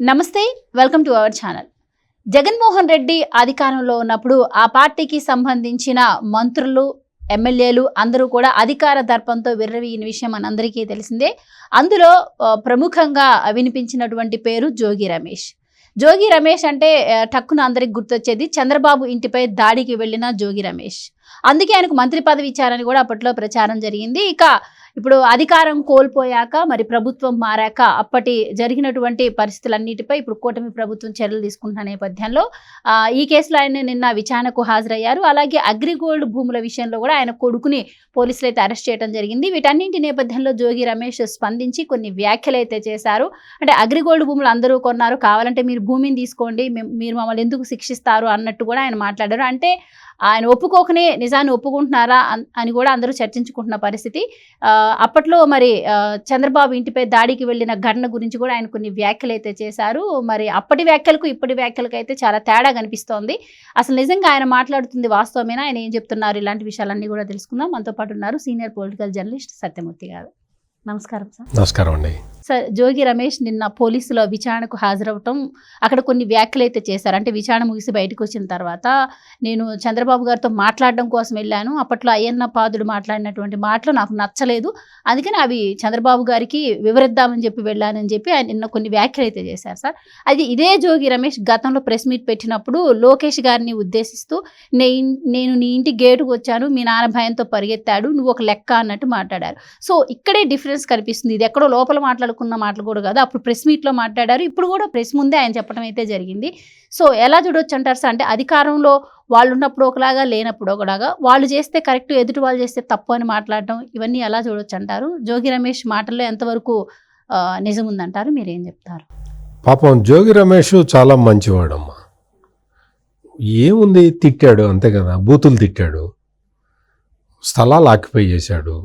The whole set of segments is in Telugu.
నమస్తే welcome to our channel. Jaganmohan Reddy అధికారంలో ఉన్నప్పుడు ఆ పార్టీకి సంబంధించిన మంత్రులు ఎమ్మెల్యేలు అందరూ కూడా అధికార దర్పంతో విర్రవీగిన విషయం మనందరికీ తెలిసిందే. అందులో ప్రముఖంగా వినిపించినటువంటి పేరు జోగి రమేష్. జోగి రమేష్ అంటే టక్కున అందరికి గుర్తొచ్చేది చంద్రబాబు ఇంటిపై దాడికి వెళ్ళిన జోగి రమేష్. అందుకే ఆయనకు మంత్రి పదవి ఇచ్చారని కూడా అప్పట్లో ప్రచారం జరిగింది. ఇక ఇప్పుడు అధికారం కోల్పోయాక మరి ప్రభుత్వం మారాక అప్పటి జరిగినటువంటి పరిస్థితులన్నిటిపై ఇప్పుడు కూటమి ప్రభుత్వం చర్యలు తీసుకుంటున్న నేపథ్యంలో ఈ కేసులో ఆయన నిన్న విచారణకు హాజరయ్యారు. అలాగే అగ్రిగోల్డ్ భూముల విషయంలో కూడా ఆయన కొడుకుని పోలీసులు అయితే అరెస్ట్ చేయడం జరిగింది. వీటన్నింటి నేపథ్యంలో జోగి రమేష్ స్పందించి కొన్ని వ్యాఖ్యలు అయితే చేశారు. అంటే అగ్రిగోల్డ్ భూములు అందరూ కొన్నారు. కావాలంటే మీరు భూమిని తీసుకోండి. మీరు మమ్మల్ని ఎందుకు శిక్షిస్తారు అన్నట్టు కూడా ఆయన మాట్లాడారు. అంటే ఆయన ఒప్పుకోకనే నిజాన్ని ఒప్పుకుంటున్నారా అని కూడా అందరూ చర్చించుకుంటున్న పరిస్థితి. అప్పట్లో మరి చంద్రబాబు ఇంటిపై దాడికి వెళ్ళిన ఘటన గురించి కూడా ఆయన కొన్ని వ్యాఖ్యలు అయితే చేశారు. మరి అప్పటి వ్యాఖ్యలకు ఇప్పటి వ్యాఖ్యలకు అయితే చాలా తేడా కనిపిస్తోంది. అసలు నిజంగా ఆయన మాట్లాడుతుంది వాస్తవమేనా? ఆయన ఏం చెప్తున్నారు? ఇలాంటి విషయాలన్నీ కూడా తెలుసుకుందాం. మనతో పాటు ఉన్నారు సీనియర్ పొలిటికల్ జర్నలిస్ట్ సత్యమూర్తి గారు. నమస్కారం సార్. నమస్కారం అండి. జోగి రమేష్ నిన్న పోలీసుల విచారణకు హాజరవటం అక్కడ కొన్ని వ్యాఖ్యలు అయితే చేశారు. అంటే విచారణ ముగిసి బయటకు వచ్చిన తర్వాత నేను చంద్రబాబు గారితో మాట్లాడడం కోసం వెళ్ళాను. అప్పట్లో అయ్యన్న పాదుడు మాట్లాడినటువంటి మాటలు నాకు నచ్చలేదు. అందుకని అవి చంద్రబాబు గారికి వివరిద్దామని చెప్పి వెళ్ళానని చెప్పి ఆయన నిన్న కొన్ని వ్యాఖ్యలు అయితే చేశారు సార్. అది ఇదే జోగి రమేష్ గతంలో ప్రెస్ మీట్ పెట్టినప్పుడు లోకేష్ గారిని ఉద్దేశిస్తూ "నే- నేను నీ ఇంటి గేటుకు వచ్చాను. మీ నాన్న భయంతో పరిగెత్తాడు. నువ్వు ఒక లెక్క అన్నట్టు మాట్లాడారు. సో ఇక్కడే డిఫరెన్స్ కనిపిస్తుంది. ఇది ఎక్కడో లోపల మాట్లాడుకున్న మాటలు కూడా కాదు. అప్పుడు ప్రెస్ మీట్లో మాట్లాడారు. ఇప్పుడు కూడా ప్రెస్ ముందే ఆయన చెప్పడం అయితే జరిగింది. సో ఎలా చూడొచ్చు అంటారు సార్? అంటే అధికారంలో వాళ్ళు ఉన్నప్పుడు ఒకలాగా లేనప్పుడు ఒకలాగా వాళ్ళు చేస్తే కరెక్ట్ ఎదుటి వాళ్ళు చేస్తే తప్పు అని మాట్లాడటం ఇవన్నీ ఎలా చూడొచ్చు అంటారు? జోగి రమేష్ మాటల్లో ఎంతవరకు నిజం ఉందంటారు? మీరు ఏం చెప్తారు? పాపం జోగి రమేష్ చాలా మంచివాడమ్మా. ఏముంది? తిట్టాడు అంతే కదా. బూతులు తిట్టాడు. స్థలాలు ఆక్యుపై చేశాడు.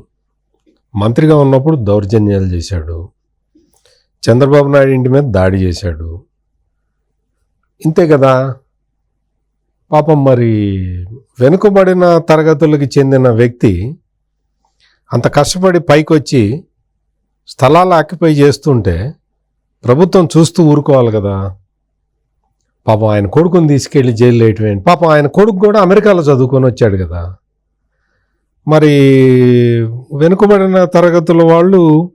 మంత్రిగా ఉన్నప్పుడు దౌర్జన్యాలు చేశాడు. చంద్రబాబు నాయుడు ఇంటి మీద దాడి చేశాడు. ఇంతే కదా? పాపం మరి వెనుకబడిన తరగతులకి చెందిన వ్యక్తి అంత కష్టపడి పైకి వచ్చి స్థలాలు ఆక్యుపై చేస్తుంటే ప్రభుత్వం చూస్తూ ఊరుకోవాలి కదా? పాపం ఆయన కొడుకుని తీసుకెళ్ళి జైలు వేయటం ఏంటి? పాపం ఆయన కొడుకు కూడా అమెరికాలో చదువుకొని వచ్చాడు కదా? మరి వెనుకబడిన తరగతుల వాళ్ళు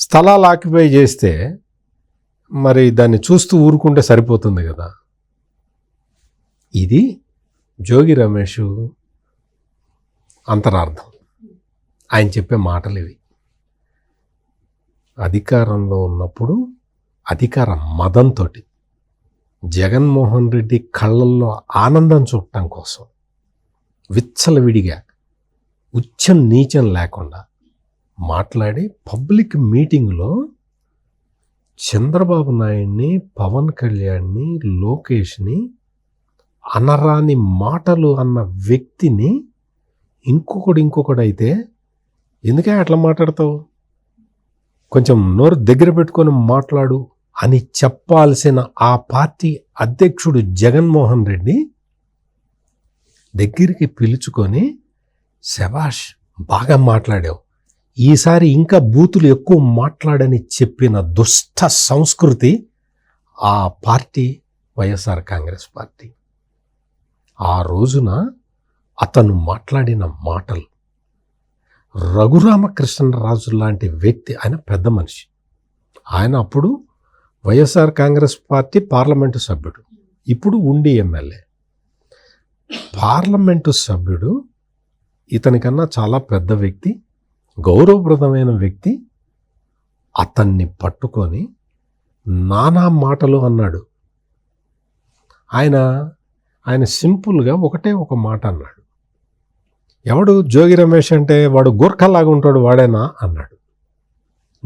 స్థలాలు ఆక్యుపై చేస్తే మరి దాన్ని చూస్తూ ఊరుకుంటే సరిపోతుంది కదా. ఇది జోగి రమేష్ అంతరార్థం. ఆయన చెప్పే మాటలు ఇవి అధికారంలో ఉన్నప్పుడు అధికార మదంతో జగన్మోహన్ రెడ్డి కళ్ళల్లో ఆనందం చూడటం కోసం విచ్చలవిడిగా ఉచ్చం నీచం లేకుండా మాట్లాడి పబ్లిక్ మీటింగ్లో చంద్రబాబు నాయుడిని పవన్ కళ్యాణ్ని లోకేష్ని అనరాని మాటలు అన్న వ్యక్తిని ఇంకొకడు ఇంకొకడు అయితే ఎందుకే అట్లా మాట్లాడతావు? కొంచెం నోరు దగ్గర పెట్టుకొని మాట్లాడు అని చెప్పాల్సిన ఆ పార్టీ అధ్యక్షుడు జగన్మోహన్ రెడ్డి దగ్గరికి పిలుచుకొని శభాష్ బాగా మాట్లాడావు. ఈసారి ఇంకా బూతులు ఎక్కువ మాట్లాడని చెప్పిన దుష్ట సంస్కృతి ఆ పార్టీ వైఎస్ఆర్ కాంగ్రెస్ పార్టీ. ఆ రోజున అతను మాట్లాడిన మాటలు రఘురామకృష్ణరాజు లాంటి వ్యక్తి ఆయన పెద్ద మనిషి. ఆయన అప్పుడు వైఎస్ఆర్ కాంగ్రెస్ పార్టీ పార్లమెంటు సభ్యుడు ఇప్పుడు ఉండి ఎమ్మెల్యే. పార్లమెంటు సభ్యుడు ఇతనికన్నా చాలా పెద్ద వ్యక్తి గౌరవప్రదమైన వ్యక్తి అతన్ని పట్టుకొని నానా మాటలు అన్నాడు. ఆయన ఆయన సింపుల్గా ఒకటే ఒక మాట అన్నాడు. ఎవడు జోగి రమేష్ అంటే వాడు గోర్ఖలాగా ఉంటాడు వాడేనా అన్నాడు.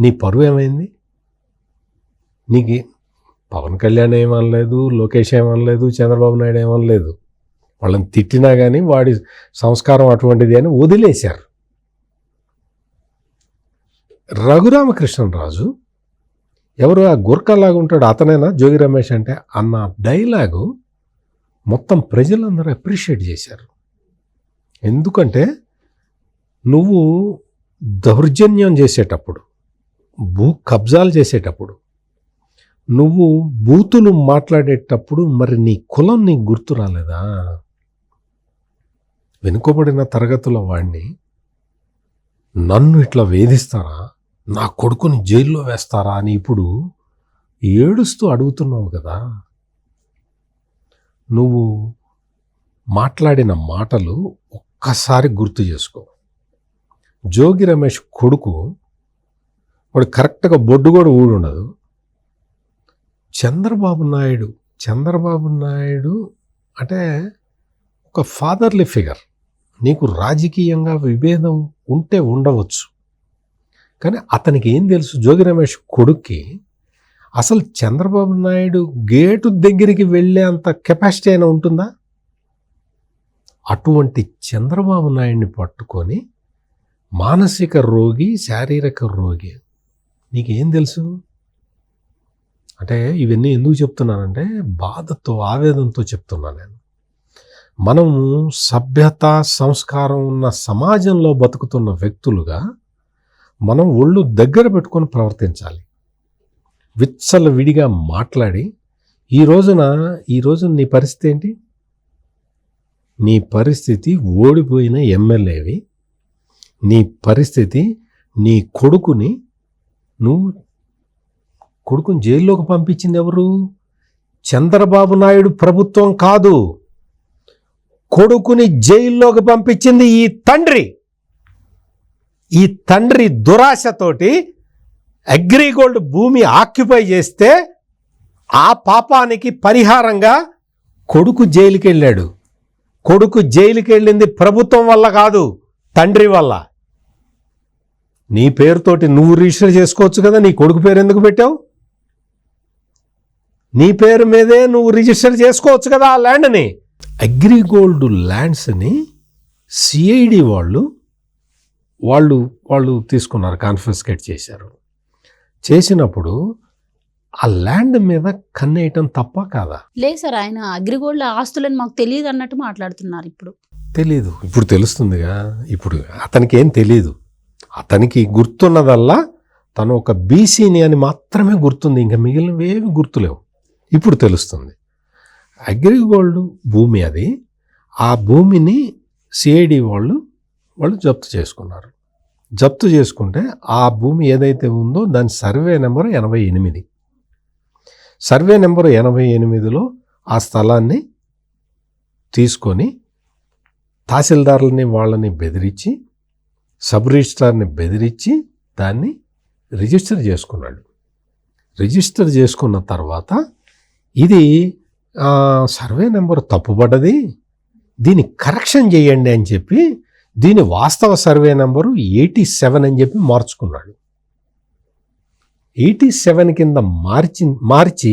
నీ పరువు ఏమైంది? నీకు పవన్ కళ్యాణ్ ఏమనలేదు లోకేష్ ఏమనలేదు చంద్రబాబు నాయుడు ఏమనలేదు. వాళ్ళని తిట్టినా కానీ వాడి సంస్కారం అటువంటిది అని వదిలేశారు. రఘురామకృష్ణరాజు ఎవరు ఆ గుర్ఖాలాగా ఉంటాడు అతనేనా? జోగి రమేష్ అంటే అన్న డైలాగు మొత్తం ప్రజలందరూ అప్రిషియేట్ చేశారు. ఎందుకంటే నువ్వు దౌర్జన్యం చేసేటప్పుడు భూ కబ్జాలు చేసేటప్పుడు నువ్వు బూతులు మాట్లాడేటప్పుడు మరి నీ కులం నీకు గుర్తు రాలేదా? వెనుకబడిన తరగతుల వాడిని నన్ను ఇట్లా వేధిస్తారా? నా కొడుకుని జైల్లో వేస్తారా అని ఇప్పుడు ఏడుస్తూ అడుగుతున్నావు కదా. నువ్వు మాట్లాడిన మాటలు ఒక్కసారి గుర్తు చేసుకో. జోగి రమేష్ కొడుకు వాడు కరెక్ట్గా బొడ్డు కూడా ఊడుండదు చంద్రబాబు నాయుడు చంద్రబాబు నాయుడు అంటే ఒక ఫాదర్లీ ఫిగర్ నీకు రాజకీయంగా విభేదం ఉంటే ఉండవచ్చు. కానీ అతనికి ఏం తెలుసు? జోగి రమేష్ కొడుక్కి అసలు చంద్రబాబు నాయుడు గేటు దగ్గరికి వెళ్ళే అంత కెపాసిటీ అయినా ఉంటుందా? అటువంటి చంద్రబాబు నాయుడిని పట్టుకొని మానసిక రోగి శారీరక రోగి నీకేం తెలుసు? అంటే ఇవన్నీ ఎందుకు చెప్తున్నానంటే బాధతో ఆవేదనతో చెప్తున్నాను నేను. మనము సభ్యత సంస్కారం ఉన్న సమాజంలో బతుకుతున్న వ్యక్తులుగా మనం ఒళ్ళు దగ్గర పెట్టుకొని ప్రవర్తించాలి. విచ్చల విడిగా మాట్లాడి ఈ రోజున ఈ రోజున నీ పరిస్థితి ఏంటి? నీ పరిస్థితి ఓడిపోయిన ఎమ్మెల్యేవి నీ పరిస్థితి నీ కొడుకుని నువ్వు కొడుకుని జైల్లోకి పంపించింది ఎవరు? చంద్రబాబు నాయుడు ప్రభుత్వం కాదు. కొడుకుని జైల్లోకి పంపించింది ఈ తండ్రి. ఈ తండ్రి దురాశతోటి అగ్రిగోల్డ్ భూమి ఆక్యుపై చేస్తే ఆ పాపానికి పరిహారంగా కొడుకు జైలుకి వెళ్ళాడు కొడుకు జైలుకి వెళ్ళింది ప్రభుత్వం వల్ల కాదు తండ్రి వల్ల. నీ పేరుతోటి నువ్వు రిజిస్టర్ చేసుకోవచ్చు కదా నీ కొడుకు పేరు ఎందుకు పెట్టావు? నీ పేరు మీదే నువ్వు రిజిస్టర్ చేసుకోవచ్చు కదా ఆ ల్యాండ్ని. అగ్రిగోల్డ్ ల్యాండ్స్ని సిఐడి వాళ్ళు వాళ్ళు వాళ్ళు తీసుకున్నారు కాన్ఫిస్కేట్ చేశారు. చేసినప్పుడు ఆ ల్యాండ్ మీద కన్నేయటం తప్ప కాదా? లేదు సార్ ఆయన అగ్రిగోల్డ్ ఆస్తులని మాకు తెలియదు అన్నట్టు మాట్లాడుతున్నారు ఇప్పుడు. తెలీదు. ఇప్పుడు తెలుస్తుందిగా. ఇప్పుడు అతనికి ఏం తెలీదు. అతనికి గుర్తున్నదల్లా తను ఒక బీసీని అని మాత్రమే గుర్తుంది. ఇంకా మిగిలినవి ఏవి గుర్తులేవు. ఇప్పుడు తెలుస్తుంది. అగ్రిగోల్డ్ భూమి అది. ఆ భూమిని సిఐడి వాళ్ళు వాళ్ళు జప్తు చేసుకున్నారు. జప్తు చేసుకుంటే ఆ భూమి ఏదైతే ఉందో దాని సర్వే నెంబర్ ఎనభై ఎనిమిది. సర్వే నెంబర్ ఎనభై ఎనిమిదిలో ఆ స్థలాన్ని తీసుకొని తహసీల్దారులని వాళ్ళని బెదిరించి సబ్ రిజిస్ట్రార్ని బెదిరించి దాన్ని రిజిస్టర్ చేసుకున్నాడు. రిజిస్టర్ చేసుకున్న తర్వాత ఇది సర్వే నెంబర్ తప్పుపడ్డది దీన్ని కరెక్షన్ చేయండి అని చెప్పి దీని వాస్తవ సర్వే నెంబరు ఎయిటీ సెవెన్ అని చెప్పి మార్చుకున్నాడు. ఎయిటీ సెవెన్ కింద మార్చి మార్చి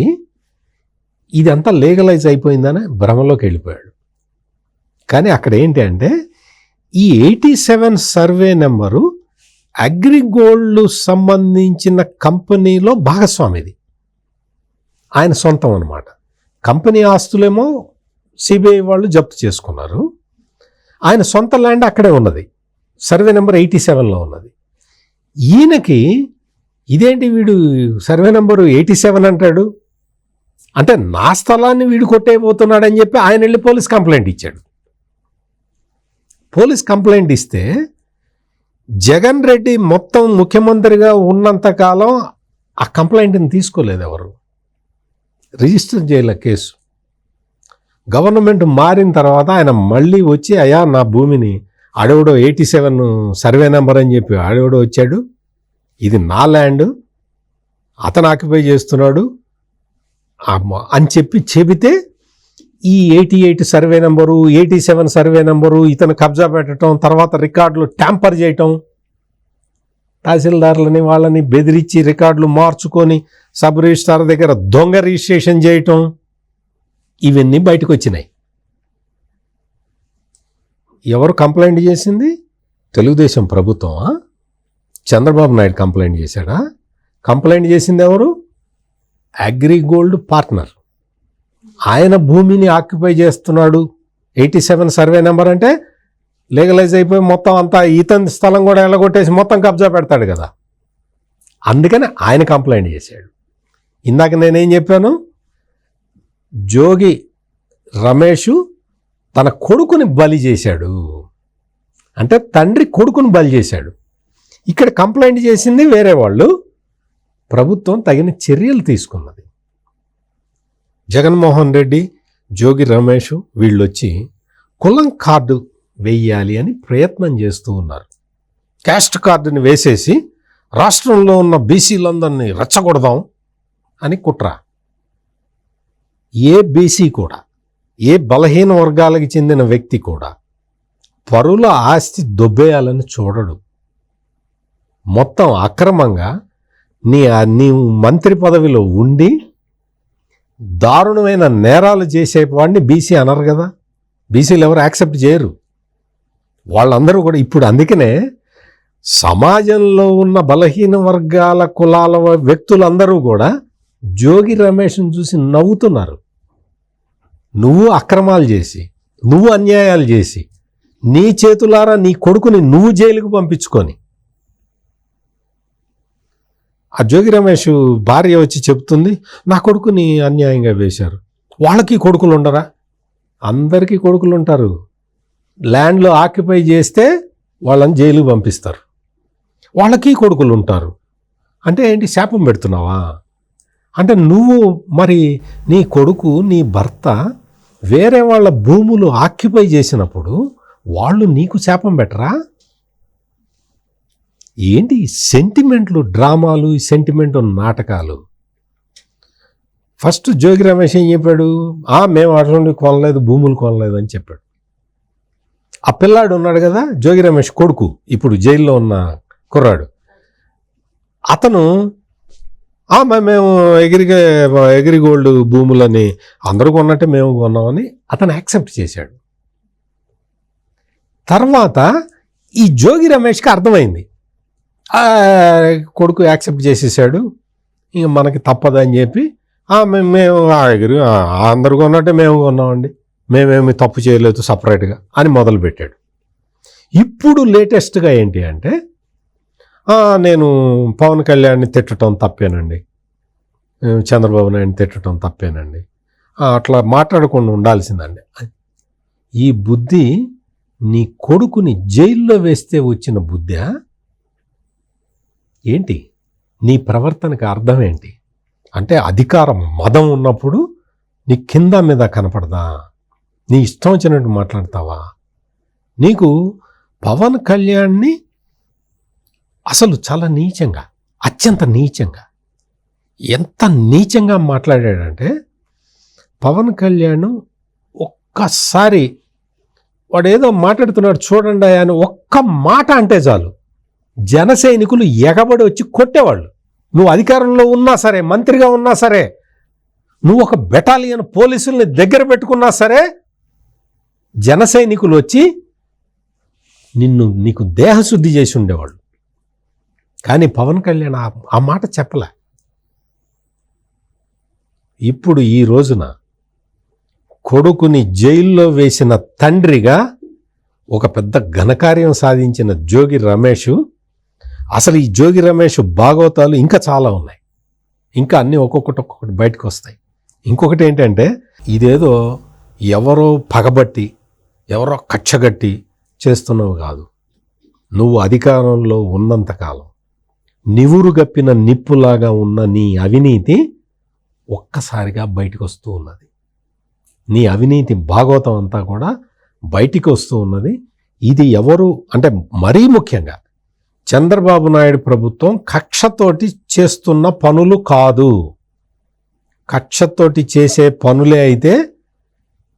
ఇదంతా లీగలైజ్ అయిపోయిందని భ్రమలోకి వెళ్ళిపోయాడు. కానీ అక్కడ ఏంటి అంటే ఈ eighty seven survey number AgriGold సంబంధించిన కంపెనీలో భాగస్వామిది. ఆయన సొంతం అనమాట కంపెనీ ఆస్తులేమో సిబిఐ వాళ్ళు జప్తు చేసుకున్నారు. ఆయన సొంత ల్యాండ్ అక్కడే ఉన్నది. సర్వే నెంబర్ ఎయిటీ సెవెన్లో ఉన్నది. ఈయనకి ఇదేంటి వీడు సర్వే నెంబరు ఎయిటీ సెవెన్ అంటాడు? అంటే నా స్థలాన్ని వీడు కొట్టేయబోతున్నాడని చెప్పి ఆయన వెళ్ళి పోలీస్ కంప్లైంట్ ఇచ్చాడు. పోలీస్ కంప్లైంట్ ఇస్తే జగన్ రెడ్డి మొత్తం ముఖ్యమంత్రిగా ఉన్నంతకాలం ఆ కంప్లైంట్ని తీసుకోలేదు ఎవరు. రిజిస్టర్ చేయలే కేసు. గవర్నమెంట్ మారిన తర్వాత ఆయన మళ్ళీ వచ్చి అయ్యా నా భూమిని అడవుడో ఎయిటీ సెవెన్ సర్వే నెంబర్ అని చెప్పి అడవుడో వచ్చాడు. ఇది నా ల్యాండ్. అతను ఆక్యుపై చేస్తున్నాడు. అని చెప్పి చెబితే ఈ eighty eight survey number eighty seven survey number ఇతను కబ్జా పెట్టడం తర్వాత రికార్డులు ట్యాంపర్ చేయటం తహసీల్దారులని వాళ్ళని బెదిరించి రికార్డులు మార్చుకొని సబ్ రిజిస్ట్రార్ దగ్గర దొంగ రిజిస్ట్రేషన్ చేయటం ఇవన్నీ బయటకు వచ్చినాయి ఎవరు కంప్లైంట్ చేసింది? తెలుగుదేశం ప్రభుత్వమా? చంద్రబాబు నాయుడు కంప్లైంట్ చేశాడా? కంప్లైంట్ చేసింది ఎవరు? అగ్రిగోల్డ్ పార్ట్నర్. ఆయన భూమిని ఆక్యుపై చేస్తున్నాడు. ఎయిటీ సెవెన్ సర్వే నెంబర్ అంటే లీగలైజ్ అయిపోయి మొత్తం అంతా ఈతని స్థలం కూడా ఎల్లగొట్టేసి మొత్తం కబ్జా పెడతాడు కదా. అందుకని ఆయన కంప్లైంట్ చేశాడు. ఇందాక నేనేం చెప్పాను? జోగి రమేషు తన కొడుకుని బలి చేశాడు. అంటే తండ్రి కొడుకుని బలి చేశాడు. ఇక్కడ కంప్లైంట్ చేసింది వేరే వాళ్ళు. ప్రభుత్వం తగిన చర్యలు తీసుకున్నది. జగన్మోహన్ రెడ్డి జోగి రమేష్ వీళ్ళొచ్చి కులం కార్డు వెయ్యాలి అని ప్రయత్నం చేస్తూ ఉన్నారు. క్యాస్ట్ కార్డుని వేసేసి రాష్ట్రంలో ఉన్న బీసీలందరినీ రెచ్చగొడదాం అని కుట్ర. ఏ బీసీ కూడా ఏ బలహీన వర్గాలకు చెందిన వ్యక్తి కూడా పరుల ఆస్తి దొబ్బేయాలని చూడడు. మొత్తం అక్రమంగా నీ నీవు మంత్రి పదవిలో ఉండి దారుణమైన నేరాలు చేసేవాడిని బీసీ అనరు కదా. బీసీలు ఎవరు యాక్సెప్ట్ చేయరు. వాళ్ళందరూ కూడా ఇప్పుడు అందుకనే సమాజంలో ఉన్న బలహీన వర్గాల కులాల వ్యక్తులందరూ కూడా జోగి రమేష్ని చూసి నవ్వుతున్నారు. నువ్వు అక్రమాలు చేసి నువ్వు అన్యాయాలు చేసి నీ చేతులారా నీ కొడుకుని నువ్వు జైలుకు పంపించుకొని. ఆ జోగి రమేష్ భార్య వచ్చి చెప్తుంది నా కొడుకుని అన్యాయంగా వేశారు. వాళ్ళకి కొడుకులు ఉండరా? అందరికీ కొడుకులు ఉంటారు. ల్యాండ్లో ఆక్యుపై చేస్తే వాళ్ళని జైలుకు పంపిస్తారు. వాళ్ళకి కొడుకులు ఉంటారు. అంటే ఏంటి శాపం పెడుతున్నావా? అంటే నువ్వు మరి నీ కొడుకు నీ భర్త వేరే వాళ్ళ భూములు ఆక్యుపై చేసినప్పుడు వాళ్ళు నీకు శాపం పెట్టరా? ఏంటి సెంటిమెంట్లు డ్రామాలు ఈ సెంటిమెంట్ నాటకాలు? ఫస్ట్ జోగి రమేష్ ఏం చెప్పాడు? ఆ మేము అటువంటి కొనలేదు భూములు కొనలేదు అని చెప్పాడు. ఆ పిల్లాడు ఉన్నాడు కదా జోగి రమేష్ కొడుకు ఇప్పుడు జైల్లో ఉన్న కుర్రాడు. అతను మేము ఎగిరిగే ఎగిరి గోల్డ్ భూములని అందరూ కొన్నట్టే మేము కొన్నామని అతను యాక్సెప్ట్ చేశాడు. తర్వాత ఈ జోగి రమేష్కి అర్థమైంది. కొడుకు యాక్సెప్ట్ చేసేసాడు. ఇంక మనకి తప్పదని చెప్పి మేము మేము ఆ ఎగిరి అందరు కొన్నట్టే మేము కొన్నామండి. మేమేమి తప్పు చేయలేదు సపరేట్గా అని మొదలుపెట్టాడు. ఇప్పుడు లేటెస్ట్గా ఏంటి అంటే నేను పవన్ కళ్యాణ్ని తిట్టడం తప్పేనండి. చంద్రబాబు నాయుడిని తిట్టడం తప్పేనండి. అట్లా మాట్లాడకుండా ఉండాల్సిందండి. ఈ బుద్ధి నీ కొడుకుని జైల్లో వేస్తే వచ్చిన బుద్ధా? ఏంటి? నీ ప్రవర్తనకు అర్థం ఏంటి? అంటే అధికారం మదం ఉన్నప్పుడు నీ కింద మీద కనపడదా? నీ ఇష్టం వచ్చినట్టు మాట్లాడతావా? నీకు పవన్ కళ్యాణ్ని అసలు చాలా నీచంగా అత్యంత నీచంగా. ఎంత నీచంగా మాట్లాడాడంటే పవన్ కళ్యాణ్ ఒక్కసారి వాడు ఏదో మాట్లాడుతున్నాడు చూడండి అని ఒక్క మాట అంటే చాలు. జన సైనికులు ఎగబడి వచ్చి కొట్టేవాళ్ళు. నువ్వు అధికారంలో ఉన్నా సరే మంత్రిగా ఉన్నా సరే నువ్వు ఒక బెటాలియన్ పోలీసుల్ని దగ్గర పెట్టుకున్నా సరే జన సైనికులు వచ్చి నిన్ను నీకు దేహశుద్ధి చేసి ఉండేవాళ్ళు. కానీ పవన్ కళ్యాణ్ ఆ- ఆ మాట చెప్పలే. ఇప్పుడు ఈ రోజున కొడుకుని జైల్లో వేసిన తండ్రిగా ఒక పెద్ద ఘనకార్యం సాధించిన జోగి రమేష్ అసలు ఈ జోగి రమేష్ భాగవతాలు ఇంకా చాలా ఉన్నాయి. ఇంకా అన్నీ ఒక్కొక్కటి ఒక్కొక్కటి బయటకు వస్తాయి. ఇంకొకటి ఏంటంటే ఇదేదో ఎవరో పగబట్టి ఎవరో కచ్చగట్టి చేస్తున్నవి కాదు. నువ్వు అధికారంలో ఉన్నంతకాలం నివురుగప్పిన నిప్పులాగా ఉన్న నీ అవినీతి ఒక్కసారిగా బయటకు వస్తూ ఉన్నది. నీ అవినీతి భాగవతం అంతా కూడా బయటికి వస్తూ ఉన్నది. ఇది ఎవరు అంటే మరీ ముఖ్యంగా చంద్రబాబు నాయుడు ప్రభుత్వం కక్షతోటి చేస్తున్న పనులు కాదు. కక్షతోటి చేసే పనులే అయితే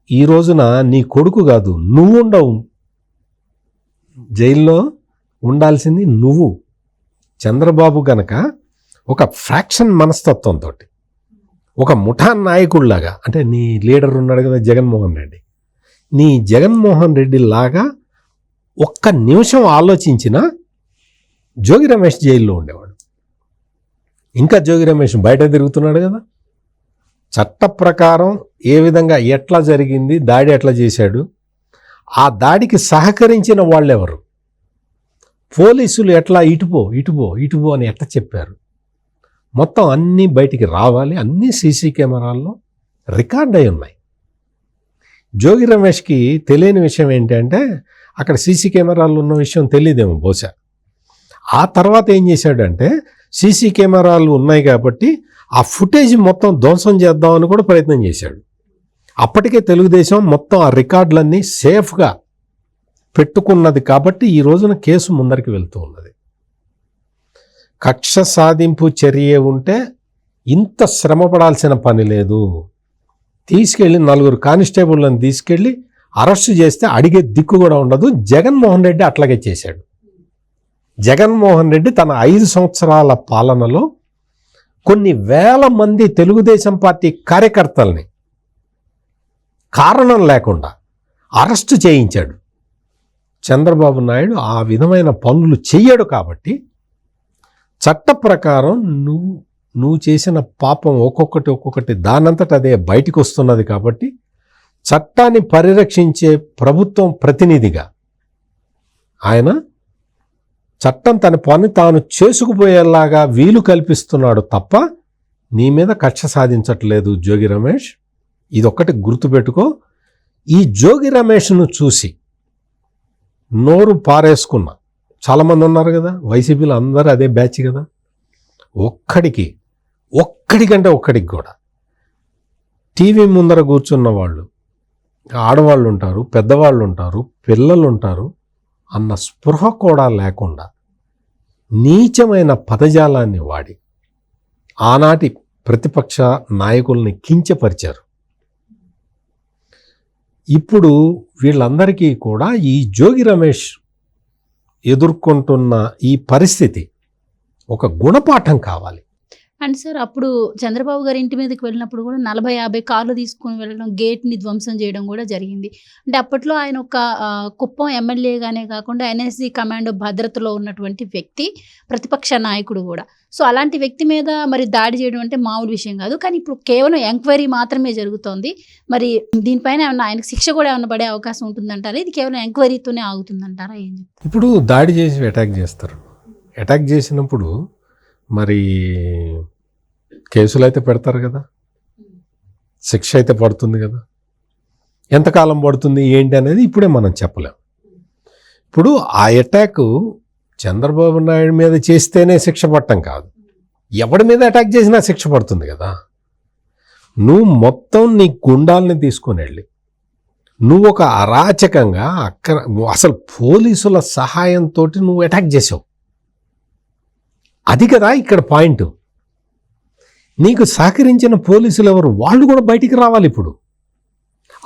ఈ రోజున నీ కొడుకు కాదు నువ్వు ఉండవు జైల్లో ఉండాల్సింది నువ్వు. చంద్రబాబు గనక ఒక ఫ్రాక్షన్ మనస్తత్వంతో ఒక ముఠా నాయకుడిలాగా అంటే నీ లీడర్ ఉన్నాడు కదా జగన్మోహన్ రెడ్డి నీ జగన్మోహన్ రెడ్డి లాగా ఒక్క నిమిషం ఆలోచించిన జోగి రమేష్ జైల్లో ఉండేవాడు. ఇంకా జోగి రమేష్ బయట తిరుగుతున్నాడు కదా. చట్ట ప్రకారం ఏ విధంగా ఎట్లా జరిగింది దాడి ఎట్లా చేశాడు ఆ దాడికి సహకరించిన వాళ్ళెవరు? పోలీసులు ఎట్లా ఇటుపో ఇటుపో ఇటుపో అని ఎట్లా చెప్పారు? మొత్తం అన్నీ బయటికి రావాలి. అన్నీ సీసీ కెమెరాల్లో రికార్డ్ అయి ఉన్నాయి. జోగి రమేష్కి తెలియని విషయం ఏంటంటే అక్కడ సీసీ కెమెరాలు ఉన్న విషయం తెలియదేమో బహుశా. ఆ తర్వాత ఏం చేశాడంటే సీసీ కెమెరాలు ఉన్నాయి కాబట్టి ఆ ఫుటేజ్ మొత్తం ధ్వంసం చేద్దామని కూడా ప్రయత్నం చేశాడు. అప్పటికే తెలుగుదేశం మొత్తం ఆ రికార్డులన్నీ సేఫ్గా పెట్టుకున్నది కాబట్టి ఈ రోజున కేసు ముందరికి వెళ్తూ ఉన్నది. కక్ష సాధింపు చర్య ఉంటే ఇంత శ్రమ పడాల్సిన పని లేదు. తీసుకెళ్ళి నలుగురు కానిస్టేబుల్ని తీసుకెళ్ళి అరెస్ట్ చేస్తే అడిగే దిక్కు కూడా ఉండదు. జగన్మోహన్ రెడ్డి అట్లాగే చేశాడు. జగన్మోహన్ రెడ్డి తన ఐదు సంవత్సరాల పాలనలో కొన్ని వేల మంది తెలుగుదేశం పార్టీ కార్యకర్తల్ని కారణం లేకుండా అరెస్టు చేయించాడు. చంద్రబాబు నాయుడు ఆ విధమైన పనులు చెయ్యడు కాబట్టి చట్ట ప్రకారం నువ్వు నువ్వు చేసిన పాపం ఒక్కొక్కటి ఒక్కొక్కటి దానంతట అదే బయటికి వస్తున్నది కాబట్టి చట్టాన్ని పరిరక్షించే ప్రభుత్వం ప్రతినిధిగా ఆయన చట్టం తన పని తాను చేసుకుపోయేలాగా వీలు కల్పిస్తున్నాడు తప్ప నీ మీద కక్ష సాధించట్లేదు జోగి రమేష్. ఇదొక్కటి గుర్తుపెట్టుకో. ఈ జోగి రమేష్ను చూసి నోరు పారేసుకున్న. చాలామంది ఉన్నారు కదా వైసీపీలో అందరూ అదే బ్యాచ్ కదా. ఒక్కడికి ఒక్కడికంటే ఒక్కడికి కూడా. టీవీ ముందర కూర్చున్న వాళ్ళు ఆడవాళ్ళు ఉంటారు పెద్దవాళ్ళు ఉంటారు పిల్లలు ఉంటారు అన్న స్పృహ కూడా లేకుండా నీచమైన పదజాలాన్ని వాడి ఆనాటి ప్రతిపక్ష నాయకుల్ని కించపరిచారు. ఇప్పుడు వీళ్ళందరికీ కూడా ఈ జోగి రమేష్ ఎదుర్కొంటున్న ఈ పరిస్థితి ఒక గుణపాఠం కావాలి. అండ్ సార్ అప్పుడు చంద్రబాబు గారి ఇంటి మీదకి వెళ్ళినప్పుడు కూడా నలభై యాభై కార్లు తీసుకొని వెళ్ళడం గేట్ని ధ్వంసం చేయడం కూడా జరిగింది. అంటే అప్పట్లో ఆయన ఒక కుప్పం ఎమ్మెల్యేగానే కాకుండా ఎన్ఎస్సీ కమాండో భద్రతలో ఉన్నటువంటి వ్యక్తి ప్రతిపక్ష నాయకుడు కూడా. సో అలాంటి వ్యక్తి మీద మరి దాడి చేయడం అంటే మామూలు విషయం కాదు. కానీ ఇప్పుడు కేవలం ఎంక్వైరీ మాత్రమే జరుగుతోంది. మరి దీనిపైన ఏమన్నా ఆయనకు శిక్ష కూడా ఏమన్నా పడే అవకాశం ఉంటుందంటారా? ఇది కేవలం ఎంక్వైరీతోనే ఆగుతుందంటారా? ఏం ఇప్పుడు దాడి చేసి అటాక్ చేస్తారు. అటాక్ చేసినప్పుడు మరి కేసులు అయితే పెడతారు కదా. శిక్ష అయితే పడుతుంది కదా. ఎంతకాలం పడుతుంది ఏంటి అనేది ఇప్పుడే మనం చెప్పలేం. ఇప్పుడు ఆ అటాక్ చంద్రబాబు నాయుడు మీద చేస్తేనే శిక్ష పట్టం కాదు. ఎవడి మీద అటాక్ చేసినా శిక్ష పడుతుంది కదా. నువ్వు మొత్తం నీ గుండాల్ని తీసుకొని వెళ్ళి నువ్వు ఒక అరాచకంగా అక్కడ అసలు పోలీసుల సహాయంతో నువ్వు అటాక్ చేసావు. అది కదా ఇక్కడ పాయింట్ నీకు సహకరించిన పోలీసులు ఎవరు వాళ్ళు కూడా బయటికి రావాలి ఇప్పుడు.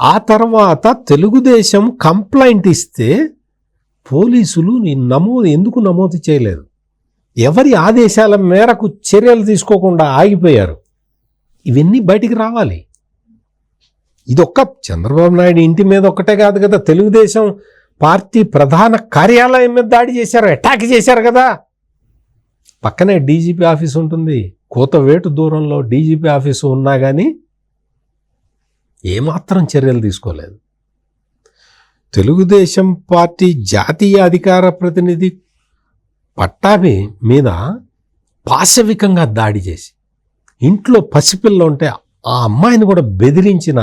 ఆ తర్వాత తెలుగుదేశం కంప్లైంట్ ఇస్తే పోలీసులు నీ నమోదు ఎందుకు నమోదు చేయలేదు? ఎవరి ఆదేశాల మేరకు చర్యలు తీసుకోకుండా ఆగిపోయారు? ఇవన్నీ బయటికి రావాలి. ఇదొక్క చంద్రబాబు నాయుడు ఇంటి మీద ఒక్కటే కాదు కదా తెలుగుదేశం పార్టీ ప్రధాన కార్యాలయం మీద దాడి చేశారు అటాక్ చేశారు కదా. పక్కనే డీజీపీ ఆఫీస్ ఉంటుంది. కూతవేటు దూరంలో డీజీపీ ఆఫీసు ఉన్నా కానీ ఏమాత్రం చర్యలు తీసుకోలేదు. తెలుగుదేశం పార్టీ జాతీయ అధికార ప్రతినిధి పట్టాభి మీద పాశవికంగా దాడి చేసి ఇంట్లో పసిపిల్ల ఉంటే ఆ అమ్మాయిని కూడా బెదిరించిన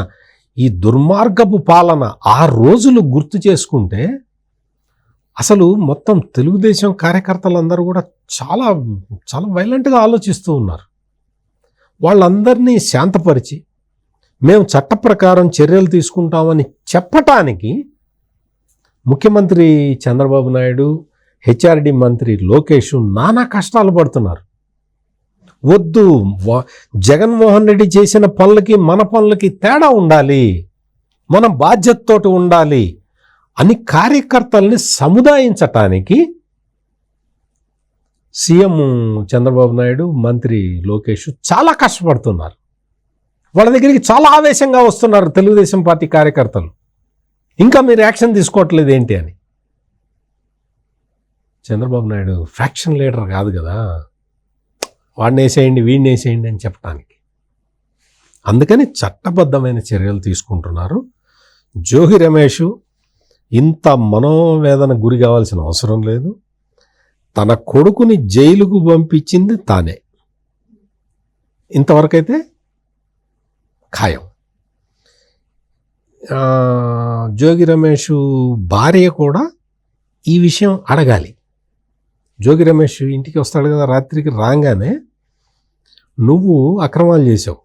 ఈ దుర్మార్గపు పాలన ఆ రోజులు గుర్తు చేసుకుంటే అసలు మొత్తం తెలుగుదేశం కార్యకర్తలందరూ కూడా చాలా చాలా వైలెంట్గా ఆలోచిస్తూ ఉన్నారు. వాళ్ళందరినీ శాంతపరిచి మేము చట్ట ప్రకారం చర్యలు తీసుకుంటామని చెప్పటానికి ముఖ్యమంత్రి చంద్రబాబు నాయుడు హెచ్ఆర్డి మంత్రి లోకేష్ నానా కష్టాలు పడుతున్నారు. వద్దు జగన్మోహన్ రెడ్డి చేసిన పనులకి మన పనులకి తేడా ఉండాలి. మనం బాధ్యతతోటి ఉండాలి. అని కార్యకర్తల్ని సముదాయించటానికి సీఎం చంద్రబాబు నాయుడు మంత్రి లోకేష్ చాలా కష్టపడుతున్నారు. వాళ్ళ దగ్గరికి చాలా ఆవేశంగా వస్తున్నారు తెలుగుదేశం పార్టీ కార్యకర్తలు. ఇంకా మీరు యాక్షన్ తీసుకోవట్లేదు ఏంటి అని. చంద్రబాబు నాయుడు ఫ్యాక్షన్ లీడర్ కాదు కదా. వాడిని వేసేయండి వీడిని వేసేయండి అని చెప్పడానికి అందుకని చట్టబద్ధమైన చర్యలు తీసుకుంటున్నారు. జోహి రమేష్ ఇంత మనోవేదన గురి కావాల్సిన అవసరం లేదు. తన కొడుకుని జైలుకు పంపించింది తానే. ఇంతవరకైతే ఖాయం. జోగి రమేష్ భార్య కూడా ఈ విషయం అడగాలి. జోగి రమేష్ ఇంటికి వస్తాడు కదా రాత్రికి రాగానే నువ్వు అక్రమాలు చేసావు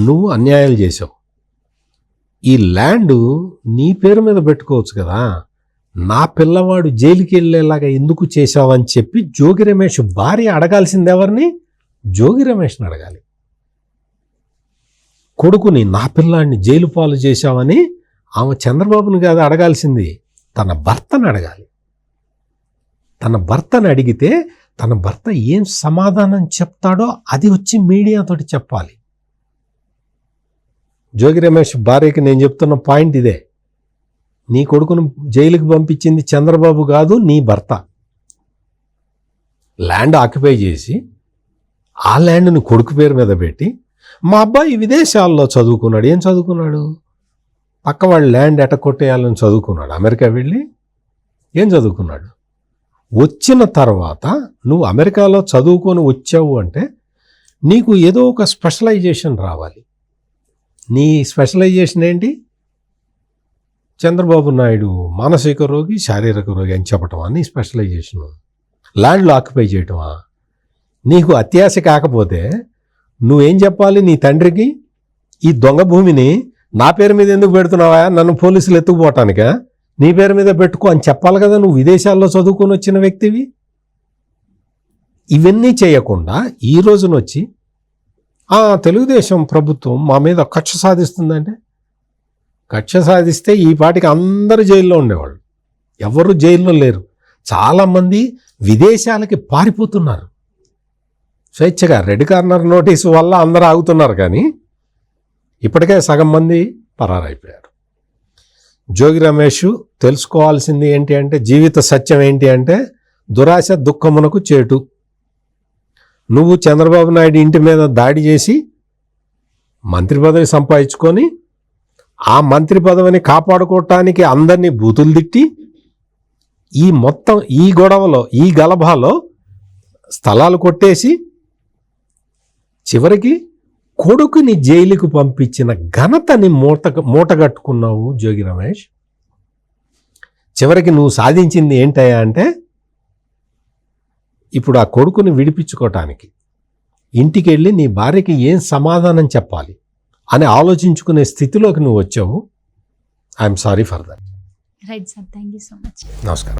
నువ్వు అన్యాయాలు చేసావు ఈ ల్యాండ్ నీ పేరు మీద పెట్టుకోవచ్చు కదా. నా పిల్లవాడు జైలుకి వెళ్ళేలాగా ఎందుకు చేశావని చెప్పి జోగి రమేష్ భార్య అడగాల్సింది ఎవరిని? జోగి రమేష్ని అడగాలి. కొడుకుని నా పిల్లాడిని జైలు పాలు చేశావని ఆమె చంద్రబాబుని కాదు అడగాల్సింది. తన భర్తను అడగాలి. తన భర్తను అడిగితే తన భర్త ఏం సమాధానం చెప్తాడో అది వచ్చి మీడియాతోటి చెప్పాలి. జోగి రమేష్ భార్యకి నేను చెప్తున్న పాయింట్ ఇదే. నీ కొడుకును జైలుకి పంపించింది చంద్రబాబు కాదు నీ భర్త. ల్యాండ్ ఆక్యుపై చేసి ఆ ల్యాండ్ని కొడుకు పేరు మీద పెట్టి మా అబ్బాయి విదేశాల్లో చదువుకున్నాడు. ఏం చదువుకున్నాడు? పక్క వాళ్ళు ల్యాండ్ ఎట కొట్టేయాలని చదువుకున్నాడు. అమెరికా వెళ్ళి ఏం చదువుకున్నాడు? వచ్చిన తర్వాత నువ్వు అమెరికాలో చదువుకొని వచ్చావు అంటే నీకు ఏదో ఒక స్పెషలైజేషన్ రావాలి. నీ స్పెషలైజేషన్ ఏంటి? చంద్రబాబు నాయుడు మానసిక రోగి శారీరక రోగి అని చెప్పటమా? నీ స్పెషలైజేషన్. ల్యాండ్లు ఆక్యుపై చేయటమా? నీకు అత్యాశ కాకపోతే నువ్వేం చెప్పాలి నీ తండ్రికి? ఈ దొంగ భూమిని నా పేరు మీద ఎందుకు పెడుతున్నావా? నన్ను పోలీసులు ఎత్తుకుపోవటానికా? నీ పేరు మీద పెట్టుకో అని చెప్పాలి కదా నువ్వు విదేశాల్లో చదువుకొని వచ్చిన వ్యక్తివి? ఇవన్నీ చేయకుండా ఈ రోజునొచ్చి "ఆ, తెలుగుదేశం ప్రభుత్వం మా మీద కక్ష సాధిస్తుందంటే? కక్ష సాధిస్తే ఈ పాటికి అందరూ జైల్లో ఉండేవాళ్ళు. ఎవరు జైల్లో లేరు. చాలామంది విదేశాలకి పారిపోతున్నారు. స్వేచ్ఛగా రెడ్ కార్నర్ నోటీసు వల్ల అందరూ ఆగుతున్నారు కానీ ఇప్పటికే సగం మంది పరారైపోయారు. జోగి రమేష్ తెలుసుకోవాల్సింది ఏంటి అంటే జీవిత సత్యం ఏంటి అంటే దురాశ దుఃఖమునకు చేటు నువ్వు చంద్రబాబు నాయుడు ఇంటి మీద దాడి చేసి మంత్రి పదవి సంపాదించుకొని ఆ మంత్రి పదవిని కాపాడుకోవటానికి అందరినీ బూతులు తిట్టి ఈ మొత్తం ఈ గొడవలో ఈ గలభాలో స్థలాలు కొట్టేసి చివరికి కొడుకుని జైలుకు పంపించిన ఘనతని మూట మూటగట్టుకున్నావు జోగి రమేష్. చివరికి నువ్వు సాధించింది ఏంటయ్యా అంటే ఇప్పుడు ఆ కొడుకుని విడిపించుకోవటానికి ఇంటికి వెళ్ళి నీ భార్యకి ఏం సమాధానం చెప్పాలి అని ఆలోచించుకునే స్థితిలోకి నువ్వు వచ్చావు. I'm sorry for that right sir thank you so much నమస్కారం.